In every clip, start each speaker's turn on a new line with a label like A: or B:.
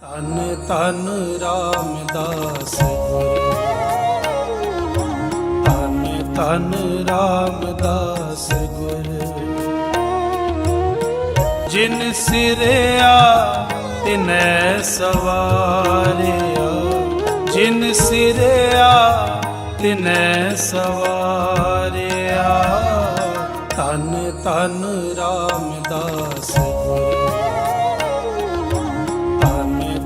A: ਧੰਨ ਧੰਨ ਰਾਮਦਾਸ ਗੁਰੂ ਧੰਨ ਧੰਨ ਰਾਮਦਾਸ ਗੁਰੂ ਜਿਨ ਸਿਰਿਆ, ਤਿਨੈ ਸਵਾਰਿਆ। ਜਿਨ ਸਿਰਿਆ, ਤਿਨੈ ਸਵਾਰਿਆ। ਧੰਨ ਧੰਨ ਰਾਮਦਾਸ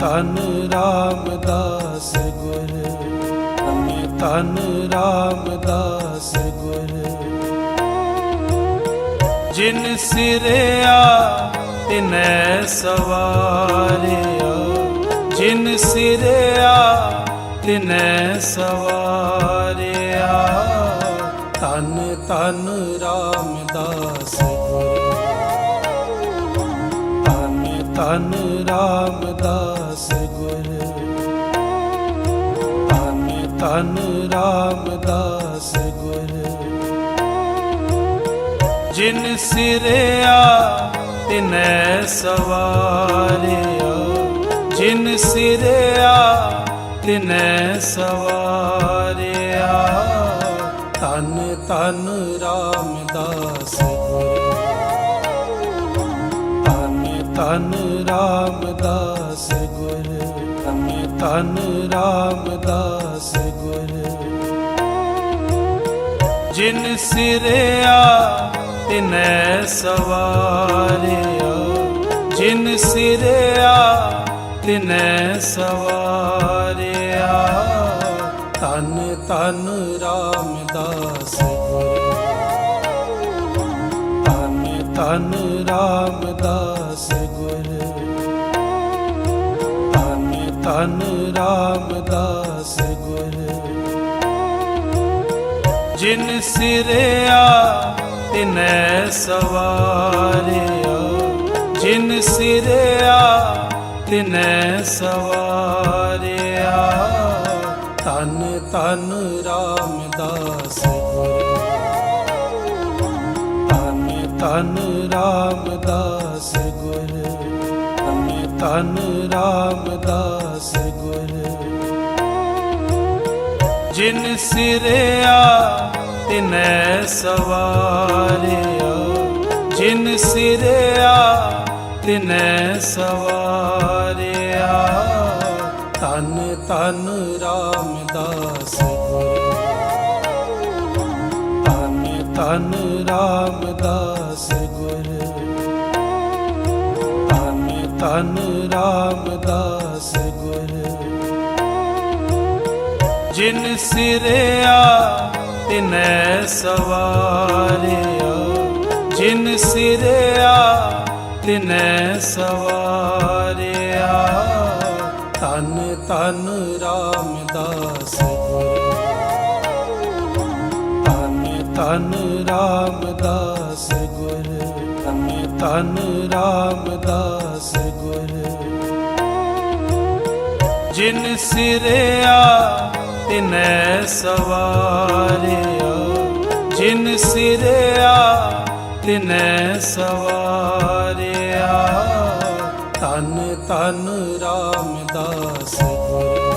A: ਧੰਨ ਧੰਨ ਰਾਮਦਾਸ ਗੁਰ, ਧੰਨ ਧੰਨ ਰਾਮਦਾਸ ਗੁਰ। ਜਿਨ ਸਿਰਿਆ, ਤਿਨੈ ਸਵਾਰਿਆ। ਜਿਨ ਸਿਰਿਆ, ਤਿਨੈ ਸਵਾਰਿਆ। ਧੰਨ ਧੰਨ ਰਾਮਦਾਸ ਗੁਰ। ਧੰਨ ਧੰਨ ਰਾਮਦਾਸ ਗੁਰ। ਧੰਨ ਧੰਨ ਰਾਮਦਾਸ ਗੁਰ। ਜਿਨ ਸਿਰਿਆ, ਤਿਨੈ ਸਵਾਰਿਆ। ਜਿਨ ਸਿਰਿਆ, ਤਿਨੈ ਸਵਾਰਿਆ। ਧੰਨ ਧੰਨ ਰਾਮਦਾਸ ਗੁਰ। ਧੰਨ ਰਾਮਦਾਸ ਗੁਰ, ਧੰਨ ਰਾਮਦਾਸ ਗੁਰ। ਜਿਨ ਸਿਰਿਆ, ਤਿਨੈ ਸਵਾਰਿਆ। ਜਿਨ ਸਿਰਿਆ, ਤਿਨੈ ਸਵਾਰਿਆ। ਧੰਨ ਧੰਨ ਰਾਮਦਾਸ ਗੁਰ। ਧੰਨ ਧੰਨ ਰਾਮਦਾਸ ਗੁਰ। ਧੰਨ ਧੰਨ ਰਾਮਦਾਸ ਗੁਰ। ਜਿਨ ਸਿਰਿਆ, ਤਿਨੈ ਸਵਾਰਿਆ। ਜਿਨ ਸਿਰਿਆ, ਤਿਨੈ ਸਵਾਰਿਆ। ਧੰਨ ਧੰਨ ਰਾਮਦਾਸ ਗੁਰ। ਧੰਨ ਧੰਨ ਰਾਮਦਾਸ ਗੁਰ, ਧੰਨ ਧੰਨ ਰਾਮਦਾਸ ਗੁਰ। ਜਿਨ ਸਿਰਿਆ, ਤਿਨੈ ਸਵਾਰਿਆ। ਜਿਨ ਸਿਰਿਆ, ਤਿਨੈ ਸਵਾਰਿਆ। ਧੰਨ ਧੰਨ ਰਾਮਦਾਸ ਗੁਰ। ਧੰਨ ਧੰਨ ਰਾਮਦਾਸ ਗੁਰ। ਧੰਨ ਧੰਨ ਰਾਮਦਾਸ ਗੁਰ। ਜਿਨ ਸਿਰਿਆ, ਤਿਨੈ ਸਵਾਰਿਆ। ਜਿਨ ਸਿਰਿਆ, ਤਿਨੈ ਸਵਾਰਿਆ। ਧੰਨ ਧੰਨ ਰਾਮਦਾਸ ਗੁਰ। ਧੰਨ ਧੰਨ ਰਾਮਦਾਸ ਗੁਰ, ਧੰਨ ਧੰਨ ਰਾਮਦਾਸ ਗੁਰ। ਜਿਨ ਸਿਰਿਆ, ਤਿਨੈ ਸਵਾਰਿਆ। ਜਿਨ ਸਿਰਿਆ, ਤਿਨੈ ਸਵਾਰਿਆ। ਧੰਨ ਧੰਨ ਰਾਮਦਾਸ ਗੁਰ।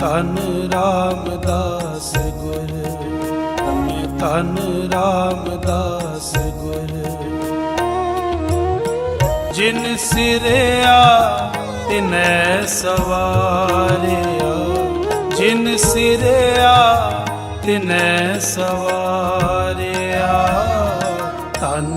A: ਧੰਨ ਰਾਮਦਾਸ ਗੁਰ, ਧੰਨ ਧੰਨ ਰਾਮਦਾਸ ਗੁਰ। ਜਿਨ ਸਿਰਿਆ, ਤਿਨੈ ਸਵਾਰਿਆ। ਜਿਨ ਸਿਰਿਆ, ਤਿਨੈ ਸਵਾਰਿਆ। ਤਨ